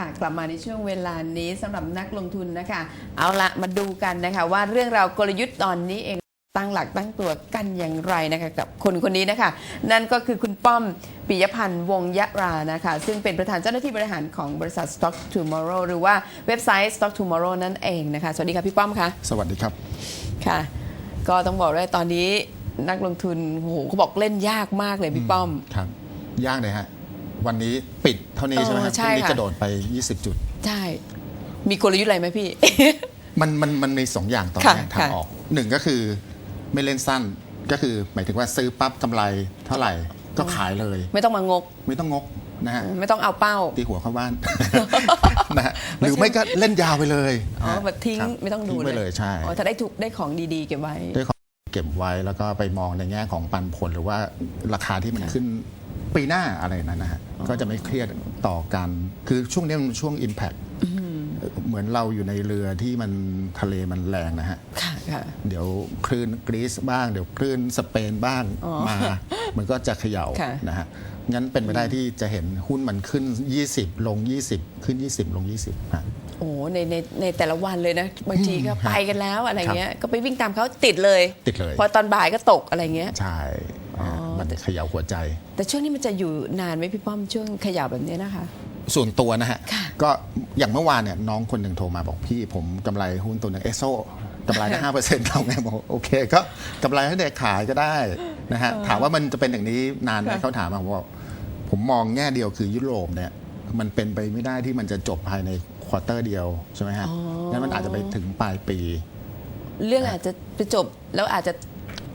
ค่ะ กลับมาในช่วงเวลานี้สำหรับนักลงทุนนะคะ เอาละมาดูกันนะคะว่าเรื่องราวกลยุทธ์ตอนนี้เองตั้งหลักตั้งตัวกันอย่างไรนะคะกับคนคนนี้นะคะ นั่นก็คือคุณป้อมปิยพันธ์วงยะรานะคะ ซึ่งเป็นประธานเจ้าหน้าที่บริหารของบริษัท Stock Tomorrow หรือว่าเว็บไซต์ Stock Tomorrow นั่นเองนะคะ สวัสดีค่ะพี่ป้อมคะสวัสดีครับค่ะ ก็ต้องบอกเลยตอนนี้นักลงทุนโอ้โหเขาบอกเล่นยากมากเลยพี่ป้อมครับยากเลยฮะ วันนี้ปิดเท่านี้เออใช่ไหมครับใช่พรุ่งนี้ค่ะ กระโดดไป 20 จุด ใช่ มีกลยุทธ์อะไรไหมพี่ มันมันมันมีสองอย่างตอนค่ะนี้ทางค่ะ ออกหนึ่งก็คือไม่เล่นสั้นก็คือหมายถึงว่าซื้อปั๊บกำไรเท่าไหร่ก็ขายเลย ไม่ต้องมางก ไม่ต้องงกนะฮะไม่ต้องเอาเป้าตีหัวเข้าบ้าน นะฮะหรือไม่ก็เล่นยาวไปเลยอ๋อนะฮะแบบทิ้งครับไม่ต้องดูทิ้งไปเลยใช่ อ๋อถ้าได้ถูกได้ของดีๆเก็บไว้ ด้วยของเก็บไว้แล้วก็ไปมองในแง่ของปันผลหรือว่าราคาที่มันขึ้น ปีหน้าอะไรนั้นนะฮะก็จะไม่เครียดต่อกัน คือช่วงนี้มันช่วง Impact เหมือนเราอยู่ในเรือที่มันทะเลมันแรงนะฮะค่ะค่ะเดี๋ยวคลื่นกรีซบ้าง เดี๋ยวคลื่นสเปนบ้างอ๋อมา มันก็จะเขย่าค่ะนะฮะงั้นเป็นไปได้ที่จะเห็นหุ้นมันขึ้น 20 ลง 20 ขึ้น 20 ลง 20ฮะโอ้ในในในแต่ละวันเลยนะ บางทีก็อืมไปกันแล้วอะไรเงี้ยครับก็ไปวิ่งตามเขาติดเลย ติดเลย พอตอนบ่ายก็ตกอะไรเงี้ยใช่นะฮะอ๋อมัน เขย่าหัวใจ แต่ช่วงนี้มันจะอยู่นานไหมพี่ป้อมช่วงเขย่าแบบนี้นะคะ ส่วนตัวนะฮะค่ะก็อย่างเมื่อวานเนี่ยน้องคนหนึ่งโทรมาบอกพี่ผมกำไรหุ้นตัวหนึ่งเอโซกำไรได้ห้าเปอร์เซ็นต์เอาไงบอกโอเค ก็กำไรให้เด็กขายก็ได้นะฮะถามว่ามันจะเป็นอย่างนี้นานไหมค่ะเขาถามมาผมบอกผมมองแง่เดียวคือยุโรปเนี่ยมันเป็นไปไม่ได้ที่มันจะจบภายในควอเตอร์เดียวใช่ไหมฮะงั้นมันอาจจะไปถึงปลายปี เรื่องอาจจะไปจบแล้วอาจจะ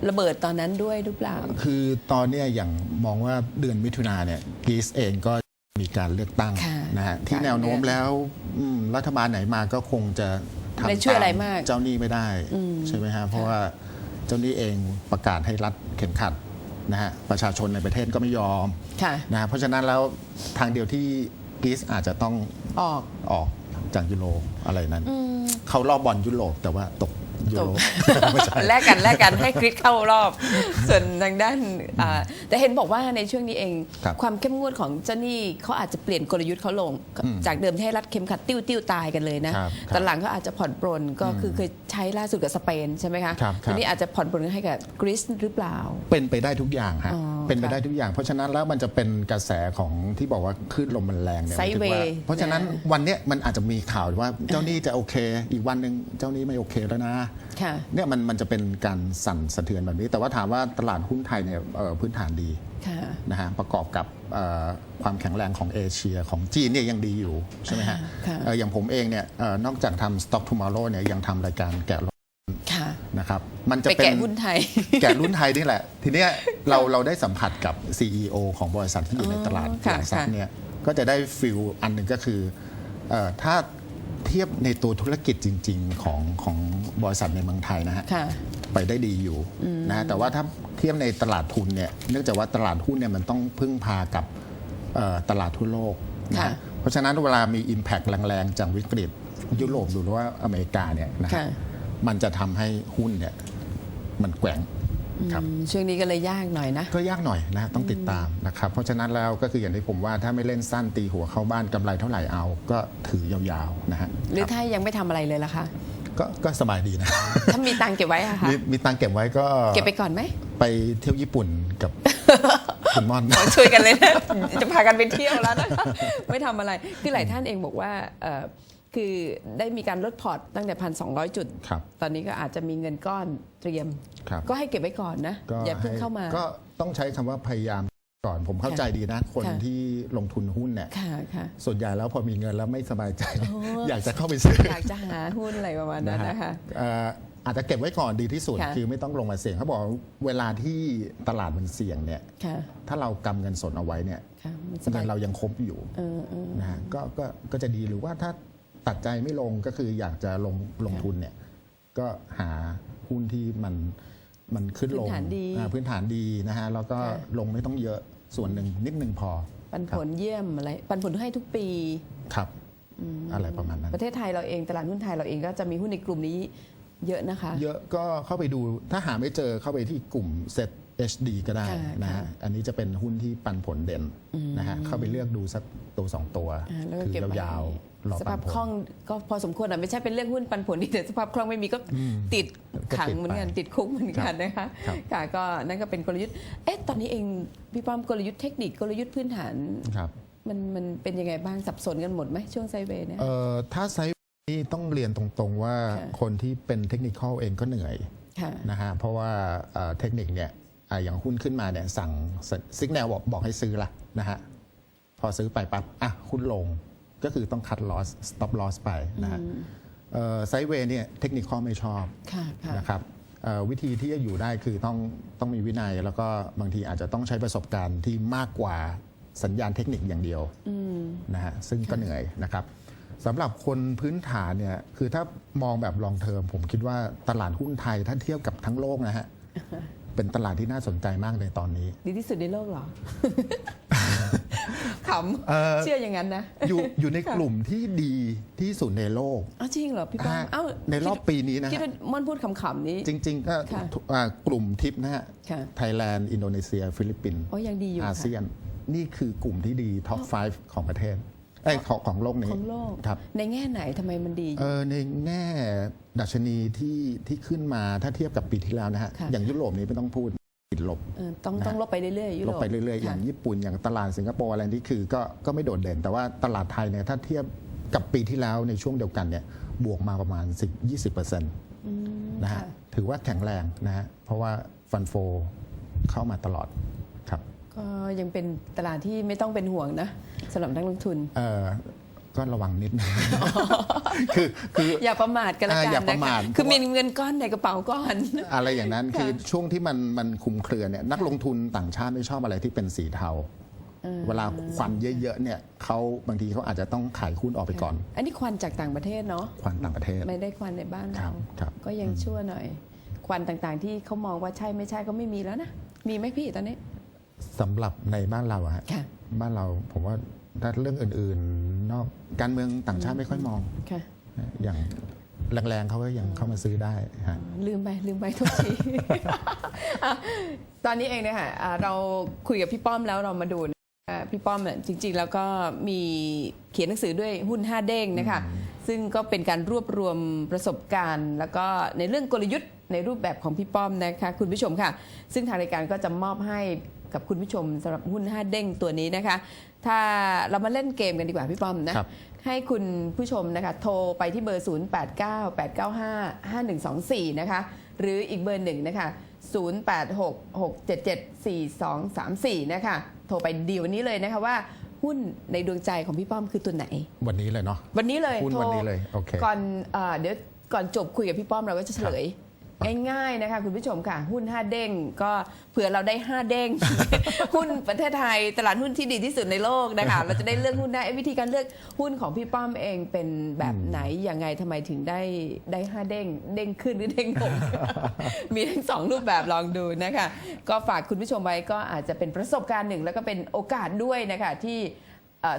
ระเบิดตอนนั้นด้วยหรือเปล่า คือตอนเนี้ยอย่างมองว่าเดือนมิถุนาเนี่ยกรีซเองก็มีการเลือกตั้งค่ะนะฮะที่กลางแนวโน้มเดือนแล้วอืมรัฐบาลไหนมาก็คงจะทำไม่ได้ช่วยอะไรตมากเจ้าหนี้ไม่ได้อืม ใช่ไหมฮะเพราะว่าเจ้าหนี้เองประกาศให้รัฐเข็มขัดนะฮะประชาชนในประเทศก็ไม่ยอมค่ะ นะฮะเพราะฉะนั้นแล้วทางเดียวที่กรีซอาจจะต้องออก ออกจากยูโรอะไรนั้น เขารอบบอลยุโรปแต่ว่าตก ยูโรไม่ใช่แลกกันแลกกันให้คริสเข้ารอบ ส่วนทางด้านอ่าแต่เห็นบอกว่าในช่วงนี้เองครับความเข้มงวดของเจ้าหนี้เขาอาจจะเปลี่ยนกลยุทธ์เขาลง จากเดิมที่ให้รัดเข็มขัดติ้วติ้วตายกันเลยนะครับครับแต่หลังก็อาจจะผ่อนปรนก็คือเคยใช้ล่าสุดกับสเปนใช่ไหมคะครับครับทีนี้อาจจะผ่อนปรนให้กับกรีซหรือเปล่า เป็นไปได้ทุกอย่างฮะอ๋อเป็นไปค่ะได้ทุกอย่าง เพราะฉะนั้นแล้วมันจะเป็นกระแสของที่บอกว่าคลื่นลมมันแรงเนี่ย Sideway หมายถึงว่าเพราะฉะนั้นนะวันเนี้ยมันอาจจะมีข่าวว่าเจ้าหนี้จะโอเค อีกวันหนึ่งเจ้าหนี้ไม่โอเคแล้วนะค่ะเนี่ยมันมันจะเป็นการสั่นสะเทือนแบบนี้ แต่ว่าถามว่าตลาดหุ้นไทยเนี่ยเอ่อพื้นฐานดีค่ะนะฮะประกอบกับเอ่อความแข็งแรงของเอเชียของจีนเนี่ยยังดีอยู่ใช่ไหมฮะค่ะเอ่ออย่างผมเองเนี่ยเอ่อนอกจากทำ Stock Tomorrow เนี่ยยังทำรายการแกะรอยค่ะนะครับมันจะไปเป็นแกะหุ้นไทย แกะรุ่นไทยนี่แหละ ทีเนี้ยเราเราได้สัมผัสกับ CEO ของบริษัทที่อยู่ในตลาดอ๋อหค่ะลักทรัพย์ค่ะเนี่ยก็จะได้ฟิลอันหนึ่งก็คือเออถ้า เทียบในตัวธุรกิจจริง ๆ ของของบริษัทในเมืองไทยนะฮะค่ะ ไปได้ดีอยู่นะแต่ว่าถ้าเทียบในตลาดทุนเนี่ยเนื่องจากว่าตลาดหุ้นเนี่ยมันต้องพึ่งพากับเอ่อตลาดทั่วโลกนะค่ะฮะเพราะฉะนั้นเวลามี Impact แรงๆจากวิกฤตยุโรปหรือว่าอเมริกาเนี่ยนะฮะค่ะ มันจะทำให้หุ้นเนี่ยมันแกว่ง ครับอืมช่วงนี้ก็เลยยากหน่อยนะ ก็ยากหน่อยนะต้องติดตามนะครับ เพราะฉะนั้นแล้วก็คืออย่างที่ผมว่าถ้าไม่เล่นสั้นตีหัวเข้าบ้านกำไรเท่าไหร่เอา ก็ถือยาวๆนะฮะหรือครับถ้ายังไม่ทำอะไรเลยล่ะคะ ก็ก็สบายดีนะ ถ้ามีตังค์เก็บไว้อะคะมีมีตังค์เก็บไว้ก็เก็บไปก่อนไหม ไปเที่ยวญี่ปุ่นกับ คุณม่อนขอช่วยกันเลยนะ จะพากันไปเที่ยวแล้วนะคะไม่ทำอะไร คือหลายท่านเองบอกว่าเอ่อ คือได้มีการลดพอร์ตตั้งแต่พันสองจุด ครับ ตอนนี้ก็อาจจะมีเงินก้อนเตรียม ครับ ก็ให้เก็บไว้ก่อนนะ ก็อย่าเพิ่งให้เข้ามา ก็ต้องใช้คำว่าพยายามก่อนผมเข้าใจดีนะ คนค่ะ ที่ลงทุนหุ้นเนี่ยค่ะค่ะ ส่วนใหญ่แล้วพอมีเงินแล้วไม่สบายใจ โอ้ อยากจะเข้าไปซื้ออยากจะหาหุ้นอะไรประมาณนั้นนะคะ เอ่ออาจจะเก็บไว้ก่อนดีที่สุด ค่ะ คือไม่ต้องลงมาเสี่ยงเขาบอกว่าเวลาที่ตลาดมันเสี่ยงเนี่ยค่ะถ้าเรากำเงินสดเอาไว้เนี่ยค่ะมันสเงิบายนเรายังครบอยู่เออเออนะฮะก็ก็ก็จะดีหรือว่าถ้า ตัดใจไม่ลงก็คืออยากจะลงลงทุนเนี่ย ก็หาหุ้นที่มันมันขึ้นลงพื้นฐานดีอ่าพื้นฐานดีนะฮะแล้วก็ค่ะลงไม่ต้องเยอะส่วนหนึ่งนิดหนึ่งพอ ปันผลเยี่ยมอะไร ปันผลให้ทุกปีครับอะไรประมาณนั้น ประเทศไทยเราเองตลาดหุ้นไทยเราเองก็จะมีหุ้นในกลุ่มนี้เยอะนะคะ เยอะก็เข้าไปดูถ้าหาไม่เจอเข้าไปที่กลุ่มเซ็ต HD ก็ได้ค่ะนะค่ะฮะอันนี้จะเป็นหุ้นที่ปันผลเด่นนะฮะเข้าไปเลือกดูสักตัวสองตัวอ่าแล้วก็ถืเก็บไว้ยาวๆ รอสปัภานพผคล่อลงก็พอสมควรอะไม่ใช่เป็นเรื่องหุ้นปันผลนี่แต่สภาพคล่องไม่มีก็ติดก็ขังติดเหมือนกัน ไปติดคุกเหมือนกันนะคะครับ ค่ะก็นั่นก็เป็นกลยุทธ์เอ๊ะตอนนี้เองพี่ป้อมกลยุทธ์เทคนิคกลยุทธ์พื้นฐาน ครับมันมันเป็นยังไงบ้างสับสนกันหมดไหมช่วงไซด์เวย์เนี่ย เอ่อถ้าไซส์นี้ต้องเรียนตรงๆว่าค่ะ คนที่เป็นเทคนิคอลเองก็เหนื่อย ค่ะ นะฮะเพราะว่าเอ่อเทคนิคเนี่ยอะอย่างหุ้นขึ้นมาเนี่ยสั่งสิกแนลบอกบอกให้ซื้อละนะฮะพอซื้อไปปั๊บอะหุ้นลง ก็คือต้องคัดลอสสต็อปลอสไปนะฮะไซด์เวย์เนี่ยเทคนิคอลไม่ชอบค่ะค่ะนะครับเอ่อวิธีที่จะอยู่ได้คือต้องต้องมีวินัย แล้วก็บางทีอาจจะต้องใช้ประสบการณ์ที่มากกว่าสัญญาณเทคนิคอย่างเดียวนะฮะซึ่งก็เหนื่อยนะครับสำหรับคนพื้นฐานเนี่ยคือถ้ามองแบบลองเทอมผมคิดว่าตลาดหุ้นไทยถ้าเทียบกับทั้งโลกนะฮะเป็นตลาดที่น่าสนใจมากในตอนนี้ ดีที่สุดในโลกเหรอ ขเอ่อำเชื่ออย่างนั้นนะอยู่อยู่ในกลุ่มที่ดีที่สุดในโลก อ้าวจริงเหรอพี่ป้อมฮะเอ้าในรอบปีนี้นะคิดฮะว่าม่อนพูดขำๆนี้ จริงๆก็ค่ะอ่ากลุ่มทิปนะฮะค่ะ ไทยแลนด์ อินโดนีเซีย ฟิลิปปินส์ โอ้ยังดีอยู่อาค่ะ เซียน นี่คือกลุ่มที่ดีท็อป 5 ของประเทศเอ้ยของของโลกนี้ของโลก ครับในแง่ไหนทำไมมันดีเออในแง่ดัชนีที่ที่ขึ้นมาถ้าเทียบกับปีที่แล้วนะฮะ ค่ะ อย่างยุโรปนี้ไม่ต้องพูด ติดลบเออต้องนะต้องลบไปเรื่อยๆยุลโรบปไปเรื่อยๆ อย่างค่ะญี่ปุ่นอย่างตลาดสิงคโปร์อะไรนี่คือก็ก็ไม่โดดเด่น แต่ว่าตลาดไทยเนี่ยถ้าเทียบกับปีที่แล้วในช่วงเดียวกันเนี่ยบวกมาประมาณ 10-20%นะฮะถือว่าแข็งแรงนะฮะเพราะว่าฟันโฟเข้ามาตลอดครับก็ยังเป็นตลาดที่ไม่ต้องเป็นห่วงนะสำหรับนักลงทุนเออ ก็ระวังนิดนึงคือคืออย่าประมาทกันละอ่ากันอย่าปนะระมาคะทคือมีเงินก้อนในกระเป๋าก้อน อะไรอย่างนั้นค่ะคือช่วงที่มันมันคุมเครือเนี่ยนักลงทุนต่างชาติไม่ชอบอะไรที่เป็นสีเทาเวลาควันเยอะๆเนี่ยเขาบางทีเขาอาจจะต้องขายหุ้นออกไปก่อน อันนี้ควันจากต่างประเทศเนาะควันต่างประเทศ ไม่ได้ควันในบ้านครัเราบครับก็ยังชั่วหน่อย ควันต่างๆ ที่เขามองว่าใช่ไม่ใช่ก็ไม่มีแล้วนะมีไหมพี่ตอนนี้สำหรับในบ้านเราอะฮะค่ะบ้านเราผมว่า ถ้าเรื่องอื่นๆนอกการเมืองต่างชาติไม่ค่อยมองค่ะอย่างแรงๆเขาก็ยังเข้ามาซื้อได้ฮะลืมไปลืมไปทุกทีอะตอนนี้เองเนี่ยค่ะอะเราคุยกับพี่ป้อมแล้วเรามาดูอะพี่ป้อมเนี่ยจริง ๆ แล้วก็มีเขียนหนังสือด้วยหุ้นห้าเด้งนะคะซึ่งก็เป็นการรวบรวมประสบการณ์ แล้วก็ในเรื่องกลยุทธ์ในรูปแบบของพี่ป้อมนะคะคุณผู้ชมค่ะ ซึ่งทางรายการก็จะมอบให้กับคุณผู้ชมสำหรับหุ้นห้าเด้งตัวนี้นะคะ ถ้าเรามาเล่นเกมกันดีกว่าพี่ป้อมนะ ครับให้คุณผู้ชมนะคะ โทรไปที่เบอร์ 0 8 9 8 9 5 5 1 2 4 นะคะ หรืออีกเบอร์หนึ่งนะคะ 0 8 6 6 7 7 4 2 3 4 นะคะ โทรไปดีวันนี้เลยนะคะว่าหุ้นในดวงใจของพี่ป้อมคือตัวไหน วันนี้เลยเนาะ วันนี้เลยหุ้นโทรวันนี้เลยโอเคก่อนเอ่อเดี๋ยวก่อนจบคุยกับพี่ป้อมเราก็จะเฉลย ง่ายๆนะคะคุณผู้ชมค่ะ หุ้น 5 เด้งก็เผื่อเราได้ 5 เด้ง หุ้นประเทศไทยตลาดหุ้นที่ดีที่สุดในโลกนะคะ เราจะได้เลือกหุ้นได้เอ้ยวิธีการเลือกหุ้นของพี่ป้อมเองเป็นแบบไหนยังไงทำไมถึงได้ได้ 5 เด้ง เด้งขึ้นหรือเด้งลง มีทั้งสองรูปแบบลองดูนะคะ ก็ฝากคุณผู้ชมไว้ก็อาจจะเป็นประสบการณ์หนึ่ง แล้วก็เป็นโอกาสด้วยนะคะที่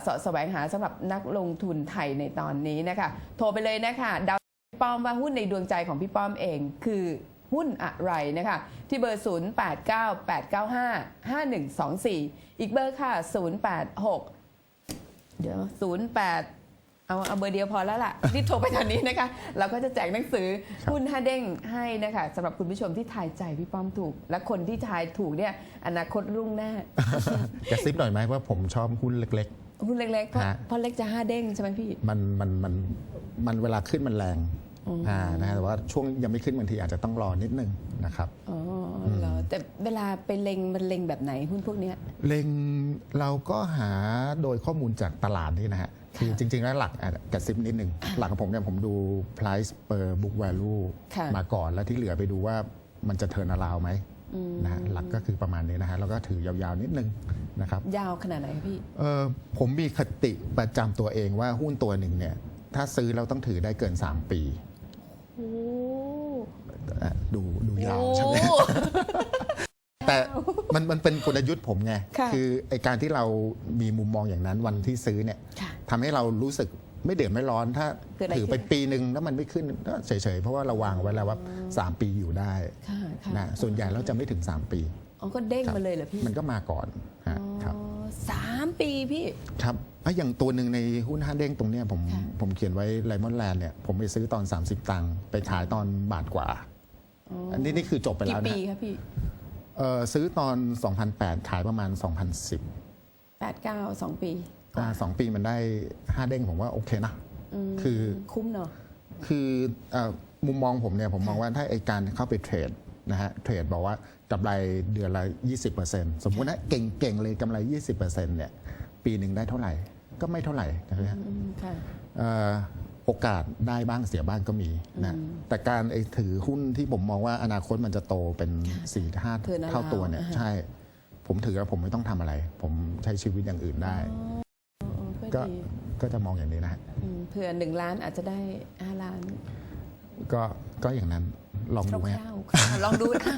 เสาะแสวงหาสำหรับนักลงทุนไทยในตอนนี้นะคะ โทรไปเลยนะคะ ป้อมว่าหุ้นในดวงใจของพี่ป้อมเองคือหุ้นอะไรนะคะ ที่เบอร์ 0 8 9 8 9 5 5 1 2 4 อีกเบอร์ค่ะ 086 เดี๋ยว 08เอาเอาเบอร์เดียวพอแล้วล่ะที่โทรไปตอนนี้นะคะ เราก็จะแจกหนังสือหุ้นห้าเด้งให้นะคะสำหรับคุณผู้ชมที่ทายใจพี่ป้อมถูก และคนที่ทายถูกเนี่ยอนาคตรุ่งแน่กระซิบหน่อยไหมว่าผมชอบหุ้นเล็ก หุ้นเล็กๆเพราะฮะ เพราะเล็กจะห้าเด้งใช่ไหมพี่ๆมันมันมันมันเวลาขึ้นมันแรงอ่านะฮะแต่ว่าช่วงยังไม่ขึ้นบางทีอาจจะต้องรอนิดนึงนะครับ อ๋อเหรอแต่เวลาไปเล็งมันเล็งแบบไหนหุ้นพวกเนี้ย เล็งเราก็หาโดยข้อมูลจากตลาดนี่นะฮะคือจริง ๆ แล้วหลักอะกระซิบนิดนึง หลักของผมเนี่ยผมดู price per book value ค่ะ มาก่อนแล้วที่เหลือไปดูว่ามันจะเทิร์นอราวไหม นะฮะหลักก็คือประมาณนี้นะฮะแล้วก็ถือยาวๆนิดนึงนะครับยาวขนาดไหนพี่เออผมมีคติประจำตัวเองว่าหุ้นตัวหนึ่งเนี่ยถ้าซื้อเราต้องถือได้เกิน 3 ปีโอ้อะดูดูยาวใช่ไหมแต่มันมันเป็นกลยุทธ์ผมไงค่ะอไอการที่เรามีมุมมองอย่างนั้นวันที่ซื้อเนี่ยค่ะ ทำให้เรารู้สึก ไม่เดือดไม่ร้อนถ้าเกิดอะไรถือไปขึ้นปีหนึ่งแล้วมันไม่ขึ้นก็เฉยๆ เพราะว่าเราวางไว้แล้วว่า 3 ปีอยู่ได้ค่ะค่ะ นะส่วนใหญ่เราจะไม่ถึง 3 ปี อ๋อก็เด้งครับ มาเลยเหรอพี่มันก็มาก่อนฮะครับ อ๋อสามปีพี่ ครับอะอย่างตัวหนึ่งในหุ้นห้าเด้งตรงเนี้ยผมค่ะ ผมเขียนไว้ไลมอนแลนด์เนี่ยผมไปซื้อตอน 30 ตังค์ไปขายตอนบาทกว่า อันนี้นี่คือจบไปกี่แล้วปีนะครับพี่เอ่อซื้อตอน 2008 ขายประมาณ 2010 แปดเก้าสองปีอ่า สองปีมันได้ห้าเด้งผมว่าโอเคนะ คือคุ้มเนาะคือเออมุมมองผมเนี่ยผมมองว่าถ้าไอการเข้าไปเทรดนะฮะเทรดบอกว่ากำไรเดือนละ 20%สมมุตินะเก่งๆเลยกำไร 20%เนี่ยปีหนึ่งได้เท่าไหร่ ก็ไม่เท่าไหร่นะฮะอืมค่ะเอ่อโอกาสได้บ้างเสียบ้างก็มีนะแต่การไอถือหุ้นที่ผมมองว่าอนาคตมันจะโตเป็น4ี่ห้าเทิร์นอราวด์เท่าตัวเนี่ยอ่าฮะใช่ ผมถือแล้วผมไม่ต้องทำอะไร ผมใช้ชีวิตอย่างอื่นได้อ๋อ ก็ก็ดีก็จะมองอย่างนี้นะฮะอืมเผื่อหนึ่งล้านอาจจะได้ห้าล้าน ก็ก็อย่างนั้นลองคดูไหมฮะร่าวๆค่ะลองดูนะ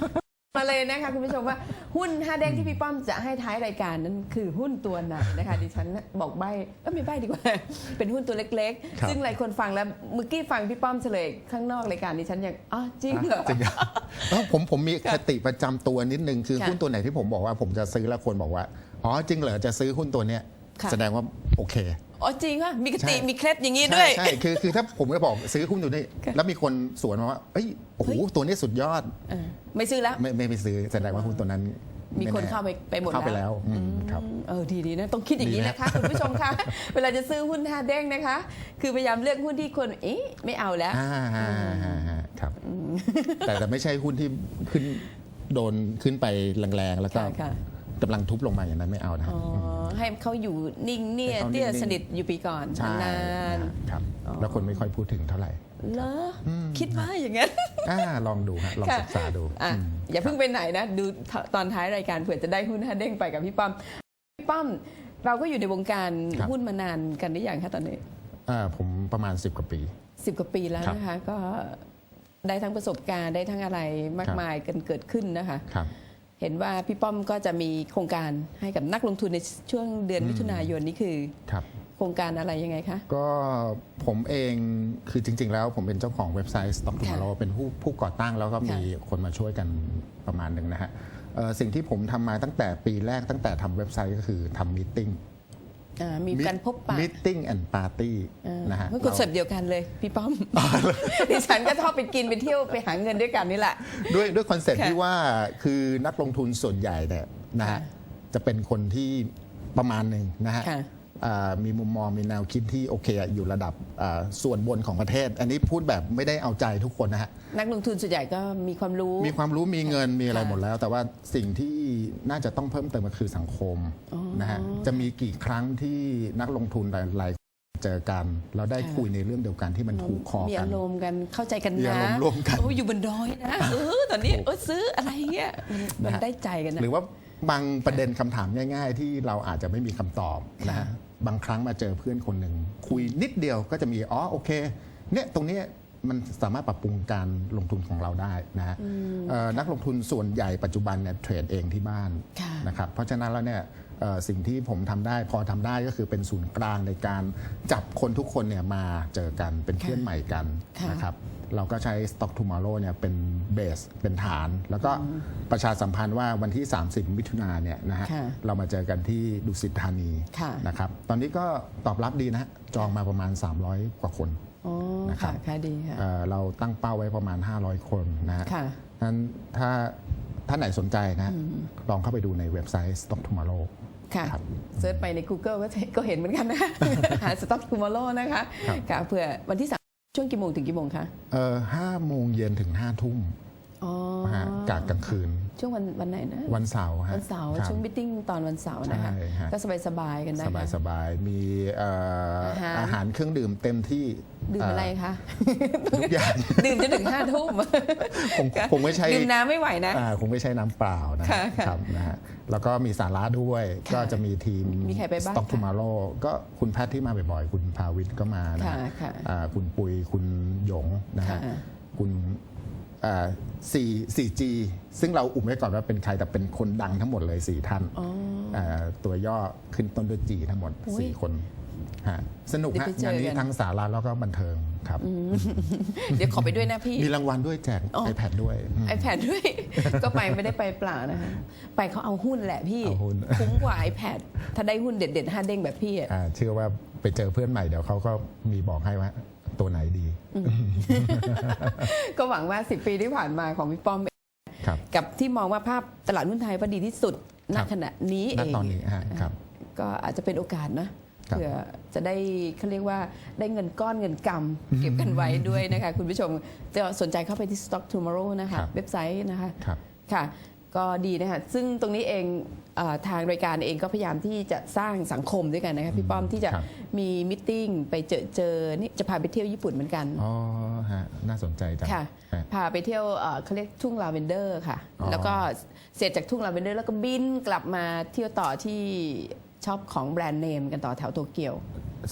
มาเลยนะคะคุณผู้ชมว่าหุ้นห้าเด้งที่พี่ป้อมจะให้ท้ายรายการนั้นคือหุ้นตัวไหนนะคะดิฉันบอกใบเอ้ยไม่ใบดีกว่า เป็นหุ้นตัวเล็กครับๆซึ่งหลายคนฟังแล้วเมื่อกี้ฟังพี่ป้อมเฉลยข้างนอกรายการดิฉันยังอ๋อจริงเหรอจริงเหรอเอ้าผมผมมีคติประจำตัวนิดนึงคือค่ะหุ้นตัวไหนที่ผมบอกว่าผมจะซื้อแล้วคนบอกว่าอ๋อจริงเหรอจะซื้อหุ้นตัวเนี้ยค่ะ แสดงว่าโอเคอ๋อจริงว่ะมีกติใช่มีเคล็ดอย่างนี้ด้ใช่วยใช่คือคือถ้าผมก็บอกซื้อหุ้นตัวนี้ค่ะแล้วมีคนสวนมาว่าเอ้ยโอ้โหเฮ้ยตัวนี้สุดยอดเออไม่ซื้อแล้วไม่ไม่ไปซื้อแสดงว่าหุ้นตัวนั้นมีคนแๆเข้าไปไปหมดเข้าไปแล้วอืมครับเออดีดีนะต้องคิดอย่างนี้ดีนะนะคะคุณผู้ชมคะเวลาจะซื้อหุ้นห้าเด้งนะคะ คือพยายามเลือกหุ้นที่คนเอ๊ะไม่เอาแล้วอ่าฮะฮะฮะครับ แต่แต่ไม่ใช่หุ้นที่ขึ้นโดนขึ้นไปแรงๆแล้วก็ค่ะค่ะ กำลังทุบลงมาอย่างนั้นไม่เอานะอ๋อให้เขาอยู่นิ่งเนี่ยให้เขาเตี้ยนิ่งๆสนิทอยู่ปีก่อนใช่นานครับแล้วคนไม่ค่อยพูดถึงเท่าไหร่ ๆเหรออคิดว่าอย่างนั้น อ่าลองดูฮะลองค่ะศึกษาดูอะม อย่าเพิ่งไปไหนนะ ดูตอนท้ายรายการเผื่อจะได้หุ้นห้าเด้งไปกับพี่ป้อมพี่ป้อม เราก็อยู่ในวงการหุ้นมานานกันหรือยังคะตอนนี้อ่าผมประมาณ 10 กว่าปี สิบกว่าปีแล้วครับนะคะ ก็ได้ทั้งประสบการณ์ได้ทั้งอะไรมากครับ มายกันเกิดขึ้นนะคะ ครับ เห็นว่าพี่ป้อมก็จะมีโครงการให้กับนักลงทุนในช่วงเดือนมิถุนายนนี้คือครับโครงการอะไรยังไงคะ ก็ผมเองคือจริง ๆ แล้วผมเป็นเจ้าของเว็บไซต์ Stock Tomorrow เป็นผู้ผู้ก่อตั้งแล้วก็มีคนมาช่วยกันประมาณหนึ่งนะฮะเอ่อสิ่งที่ผมทำมาตั้งแต่ปีแรกตั้งแต่ทำเว็บไซต์ก็คือทำมีติ้งอ่า มีการพบปะมีติ้งแอนด์ปาร์ตี้อ่านะฮะมันคอนเซ็ปต์เดียวกันเลย พี่ป้อม ดิฉันก็ชอบไปกินไปเที่ยวไปหาเงินด้วยกันนี่แหละ ด้วยด้วยคอนเซ็ปต์ค่ะที่ว่าคือนักลงทุนส่วนใหญ่เนี่ยนะฮะค่ะจะเป็นคนที่ประมาณหนึ่งนะฮะค่ะอ่า มีมุมมองมีแนวคิดที่โอเคอะอยู่ระดับอ่าส่วนบนของประเทศ อันนี้พูดแบบไม่ได้เอาใจทุกคนนะฮะนักลงทุนส่วนใหญ่ก็มีความรู้ มีความรู้มีเงินมีอะไรค่ะหมดแล้ว แต่ว่าสิ่งที่น่าจะต้องเพิ่มเติมก็คือสังคมนะฮะจะมีกี่ครั้งที่นักลงทุนหลายๆเจอกันแล้วได้คุยในเรื่องเดียวกันที่มันถูกคอมีกัอานรมณ์กันเข้าใจกันมีนะอารมณ์ร่วมกันโอ้อยู่บนดอยนะเออตอนนี้เออซื้ออะไรเงี้ยมันมันนะฮะได้ใจกันนะหรือว่าบางประเด็นคำถามง่าย ๆ ที่เราอาจจะไม่มีคำตอบนะฮะ บางครั้งมาเจอเพื่อนคนหนึ่งคุยนิดเดียวก็จะมีอ๋อโอเคเนี่ยตรงเนี้ยมันสามารถปรับปรุงการลงทุนของเราได้นะฮะเอ่อนักลงทุนส่วนใหญ่ปัจจุบันเนี่ยเทรดเองที่บ้านค่ะนะครับเพราะฉะนั้นแล้วเนี่ยเอ่อ สิ่งที่ผมทำได้พอทำได้ก็คือเป็นศูนย์กลางในการจับคนทุกคนเนี่ยมาเจอกันเป็นเพื่อนใหม่กันค่ะนะครับเราก็ใช้ Stock Tomorrow เนี่ยเป็นเบสเป็นฐาน แล้วก็ประชาสัมพันธ์ว่าวันที่ 30 มิถุนายนเนี่ยนะฮะค่ะเรามาเจอกันที่ดุสิตธานีค่ะนะครับตอนนี้ก็ตอบรับดีนะฮะจองมาประมาณ 300 กว่าคนอ๋อนะครับค่ะค่ะดีค่ะเอ่อเราตั้งเป้าไว้ประมาณ 500 คนนะฮะค่ะนั้นถ้า ท่านไหนสนใจนะฮะลองเข้าไปดูในเว็บไซต์ Stock Tomorrow ค่ะครับเซิร์ชไปใน Google ก็จะก็เห็นเหมือนกันนะหา Stock Tomorrow นะคะครับค่ะเผื่อวันที่สามช่วงกี่โมงถึงกี่โมงคะเอ่อห้าโมงเย็นถึงห้าทุ่ม อ๋อนะฮะกะกลางคืน ช่วงวันวันไหนนะวันเสาร์ฮะวันเสาร์ครับช่วงมิทติ้งตอนวันเสาร์นะคะใช่ฮะก็สบายสบายๆกันนะสบายคะสบายๆมีเอ่ออาหารอาหารเครื่องดื่มเต็มที่ดื่มอะไรเคะทุกอย่างดื่มจนถึงห้าทุ่มคงคงไม่ใช่ดื่มน้ำไม่ไหวนะอ่าคงไม่ใช่น้ำเปล่านะค่ะค่ะครับนะฮะแล้วก็มีสาระด้วยค่ะก็จะมีทีมมีใครไปบ้าง Stock คะ Tomorrow ก็คุณแพทย์ที่มาบ่อยๆ คุณภาวิทย์ก็มานะค่ะฮะค่ะอ่าคุณปุยคุณหยงนะฮะค่ะคุณ อ่าสี่สี่จีซึ่งเราอุ่มไว้ก่อนว่าเป็นใครแต่เป็นคนดังทั้งหมดเลยสี่ท่านอ๋ออ่าตัวย่อขึ้นต้นด้วยจีทั้งหมดอุ๊ยสี่คนฮะสนุกได้ฮะไปเจองานนี้กันทั้งสาระแล้วก็บันเทิงครับ เดี๋ยวขอไปด้วยนะพี่ มีรางวัลด้วยแจกอ๋อ iPad ด้วยอืม iPad ด้วย ก็ไปไม่ได้ไปเปล่านะคะ ไปเขาเอาหุ้นแหละพี่เอาหุ้นคุ้มกว่า iPad ถ้าได้หุ้นเด็ดๆห้าเด้งแบบพี่อะอ่าเชื่อว่าไปเจอเพื่อนใหม่เดี๋ยวเขาก็มีบอกให้ว่า ตัวไหนดี ก็หวังว่า 10 ปีที่ผ่านมาของพี่ป้อมครับกับที่มองว่าภาพตลาดหุ้นไทยว่าดีที่สุดณครับขณะนี้ณเองตอนนี้ฮะครับก็อาจจะเป็นโอกาสนะครับเผื่อจะได้เขาเรียกว่าได้เงินก้อนเงินกำเก็บกันไว้ด้วยนะคะ คุณผู้ชมจะสนใจเข้าไปที่ Stock Tomorrow นะคะครับเว็บไซต์นะคะครับค่ะ ก็ดีนะคะ ซึ่งตรงนี้เองเออ ทางรายการเองก็พยายามที่จะสร้างสังคมด้วยกันนะคะพี่ป้อมที่จะครับ มีมิทติ้งไปเจอเจอนี่จะพาไปเที่ยวญี่ปุ่นเหมือนกัน อ๋อฮะน่าสนใจจังค่ะ ฮะ พาไปเที่ยวเอ่อเขาเรียกทุ่งลาเวนเดอร์ค่ะ อ๋อ แล้วก็เสร็จจากทุ่งลาเวนเดอร์แล้วก็บินกลับมาเที่ยวต่อที่ช็อปของแบรนด์เนมกันต่อแถวโตเกียว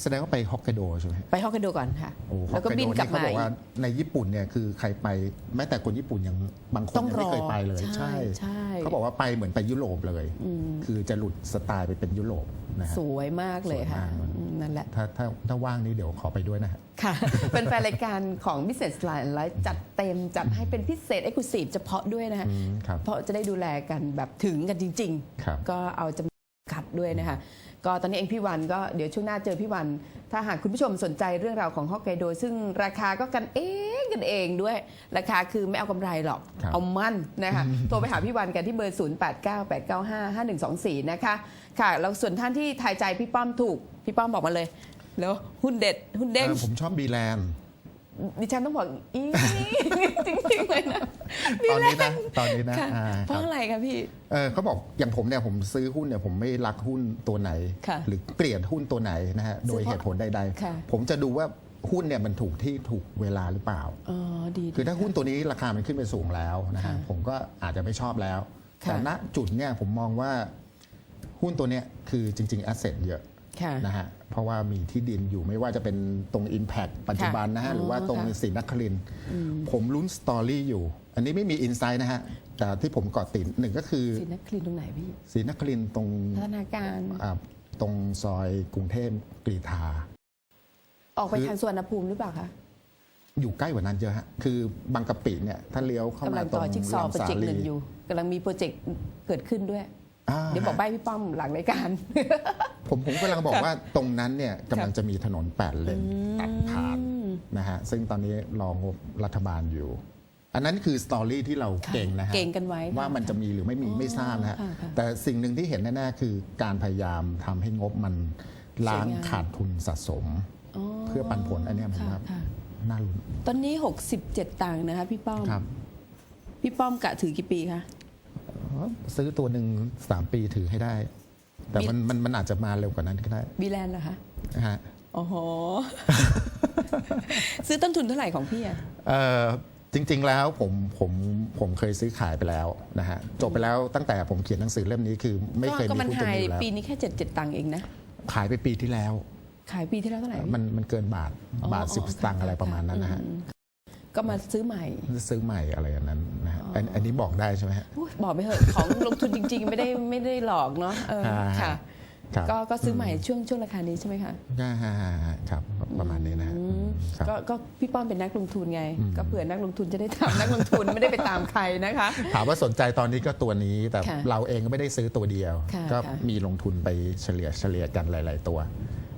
แสดงว่าไปฮอกไกโดใช่ไหมไปฮอกไกโดก่อนค่ะ โอ้ฮอแล้วก็ไโดบินกลับเขามาบอกว่าในญี่ปุ่นเนี่ยคือใครไปแม้แต่คนญี่ปุ่นยังบางคนต้องยังรไม่อเคยไปเลย ใช่ ใช่เขาบอกว่าไปเหมือนไปยุโรปเลยคือจะหลุดสไตล์ไปเป็นยุโรปนะฮะ สวยมากเลยค่ะสวยมาก อืมนั่นแหละ ถ้าถ้าถ้าว่างนี้เดี๋ยวขอไปด้วยนะฮะ ค่ะ เป็นแฟนรายการของ Business Line ไลฟ์จัดเต็มจัดให้เป็นพิเศษ Exclusive เฉพาะด้วยนะคะอืมครับเพราะจะได้ดูแลกันแบบถึงกันจริง ครับ ๆ ก็เอาจำนวนขัดด้วยนะคะ ก็ตอนนี้เองพี่วันก็เดี๋ยวช่วงหน้าเจอพี่วัน ถ้าหากคุณผู้ชมสนใจเรื่องราวของฮอกไกโด ซึ่งราคาก็กันเองกันเองด้วย ราคาคือไม่เอากำไรหรอก ครับ เอามั่นนะคะ โทรไปหาพี่วันกันที่เบอร์ 0 8 9 8 9 5 5 1 2 4 นะคะ ค่ะ แล้วส่วนท่านที่ทายใจพี่ป้อมถูก พี่ป้อมบอกมาเลย แล้วหุ้นเด็ดหุ้นเด้ง เออผมชอบบีแลนด์ ดิฉันต้องบอกอีจริงๆเลยนะตอนนี้นะตอนนี้นะค่ะอ่าเพครัราะบอะไรคะพี่ เออเขาบอกอย่างผมเนี่ยผมซื้อหุ้นเนี่ยผมไม่รักหุ้นตัวไหน ค่ะหรือเกลียดหุ้นตัวไหนนะฮะโดยซื้อเพราะเหตุผลใดค่ะ ๆ ผมจะดูว่าหุ้นเนี่ยมันถูกที่ถูกเวลาหรือเปล่า อ๋อดี คือถ้าหุ้นตัวนี้ราคามันขึ้นไปสูงแล้วนะฮะค่ะผมก็อาจจะไม่ชอบแล้ว ค่ะ แต่ณจุดเนี่ยผมมองว่าหุ้นตัวเนี้ยคือจริงๆแอสเซทเยอะค่ะ นะฮะเพราะว่ามีที่ดินอยู่ไม่ว่าจะเป็นตรง Impact ปัจจุบันนะฮะอ๋อหรือว่าตรงค่ะศรีนครินทร์ผมลุ้นสตอรี่อยู่ อันนี้ไม่มีอินไซต์นะฮะแต่ที่ผมเกาะติดหนึ่งก็คือสินคลินตรงไหนพี่ศรีนครินทร์ตรงพัฒนาการอ่าตรงซอยกรุงเทพกรีฑาออกไปคือทางสวนภูมิหรือเปล่าคะอยู่ใกล้กว่านั้นเยอะฮะ คือบางกะปิเนี่ย ถ้าเลี้ยวเข้ากำมาลังตรต่องจิ๊กซอว์โปรลำสาเจกต์หลีนึ่งอยู่กำลังมีโปรเจกต์เกิดขึ้นด้วยา เดี๋ยวบอกฮะใบพี่ป้อมหลังรายการ ผมผมกำลังบอกว่าตรงนั้นเนี่ยกำลังจะมีถนนแปดเลนตัดผ่านนะฮะซึ่งตอนนี้รองบรัฐบาลอยู่ อันนั้นคือสตอรี่ที่เราค่ะเก่งนะฮะเก่งกันไว้ค่ะว่ามันจะมีหรือไม่มีไม่ทราบนะฮะค่ะค่ะแต่สิ่งหนึ่งที่เห็นแน่ๆคือการพยายามทำให้งบมันล้างสวยงามขาดทุนสะสม เพื่อปันผลอันเนี้ยผมค่ะว่าค่ะน่าลุ้นตอนนี้ 67 ตังค์นะคะพี่ป้อมครับพี่ป้อมกะถือกี่ปีคะ ซื้อตัวหนึ่งสามปีถือให้ได้ แต่มันมันมันอาจจะมาเร็วกว่านั้นก็ได้บีแลนด์เหรอคะนะฮะโอ้โห ซื้อต้นทุนเท่าไหร่ของพี่อะเอ่อจริง ๆ แล้วผมผมผมเคยซื้อขายไปแล้วนะฮะจบไปแล้วตั้งแต่ผมเขียนหนังสือเล่มนี้คือ ไม่เคยก็มีมันหุ้นหาตัวยนี้อยู่แล้วปีนี้แค่77ตังค์เองนะขายไปปีที่แล้ว ขายปีที่แล้วเท่าไหร่พี่มันมันเกินบาทอ๋อบาทสิบอ๋อสตางค์ค่ะอะไรประมาณนั้นนะฮะอืม ก็มาซื้อใหม่ ซื้อใหม่อะไรอย่างนั้นนะฮะอันอันนี้บอกได้ใช่ไหมฮะ อุ๊ยบอกไปเถอะของลงทุนจริง ๆ ไม่ได้ไม่ได้หลอกเนาะเอออ่าค่ะ ครับ ก็ก็ซื้อใหม่ช่วงช่วงราคานี้ใช่ไหมคะอ่าฮะฮะฮะครับประมาณนี้นะฮะอืมครับ ก็ก็พี่ป้อมเป็นนักลงทุนไง ก็เผื่อนักลงทุนจะได้ทำนักลงทุนไม่ได้ไปตามใครนะคะ ถามว่าสนใจตอนนี้ก็ตัวนี้แต่ค่ะเราเองก็ไม่ได้ซื้อตัวเดียว ค่ะก็ค่ะ มีลงทุนไปเฉลี่ยเฉลี่ยกันหลาย ๆ ตัว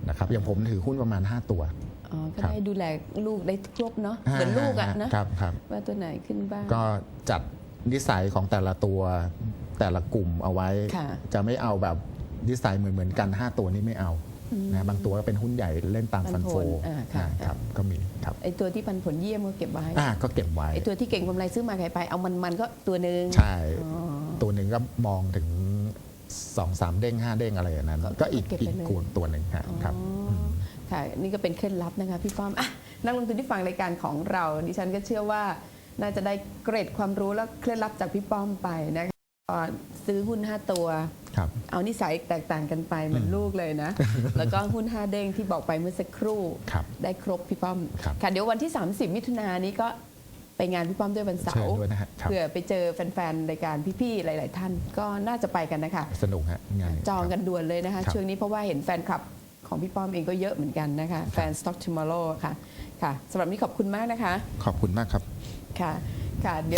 นะครับอย่างผมถือหุ้นประมาณ 5 ตัว อ๋อก็ครับได้ดูแลลูกได้ครบเนาะเหมือนลูกอะนะครับครับว่าตัวไหนขึ้นบ้าง ก็จัดนิสัยของแต่ละตัวแต่ละกลุ่มเอาไว้ ค่ะ จะไม่เอาแบบนิสัยเหมือนเหมือนๆกัน 5 ตัวนี้ไม่เอานะบางตัวก็เป็นหุ้นใหญ่เล่นตามปัฟันนผโฟลอ่าค่ะ นะครับก็มีครับไอตัวที่ปันผลเยี่ยมก็เก็บไว้อ่าก็เก็บไว้ ไอตัวที่เก่งกำไรซื้อมาขายไปเอามันมันๆก็ตัวหนึ่งใช่ อ๋อ ตัวหนึ่งก็มองถึงสองสามเด้งห้าเด้งอะไรอย่างนั้น ก็ก็อีกเก็บไปอีกเลย กลุ่มตัวหนึ่งครับครับอ๋อ ค่ะนี่ก็เป็นเคล็ดลับนะคะพี่ป้อมอะนักลงทุนที่ฟังรายการของเรา ดิฉันก็เชื่อว่าน่าจะได้เกร็ดความรู้และเคล็ดลับจากพี่ป้อมไปนะคะก็ซื้อหุ้น 5 ตัวครับเอานิสัยแตกต่างกันไปเหมือนลูกเลยนะ แล้วก็หุ้น 5 เด้งที่บอกไปเมื่อสักครู่ครับได้ครบพี่ป้อมครับค่ะเดี๋ยววันที่ 30 มิถุนายนนี้ก็ไปงานพี่ป้อมด้วยวันเสาเชิญร์ด้วยนะฮะครับเพื่อไปเจอแฟนๆรายการพี่ๆหลาย ๆ ท่านก็น่าจะไปกันนะคะ สนุกฮะงานจองครับกันด่วนเลยนะคะครับช่วงนี้เพราะว่าเห็นแฟนคลับ ของพี่ป้อมเองก็เยอะเหมือนกันนะคะแฟน Stock Tomorrow ค่ะค่ะสำหรับนี้ขอบคุณมากนะคะ ขอบคุณมากครับ ค่ะ ค่ะเดี๋ยว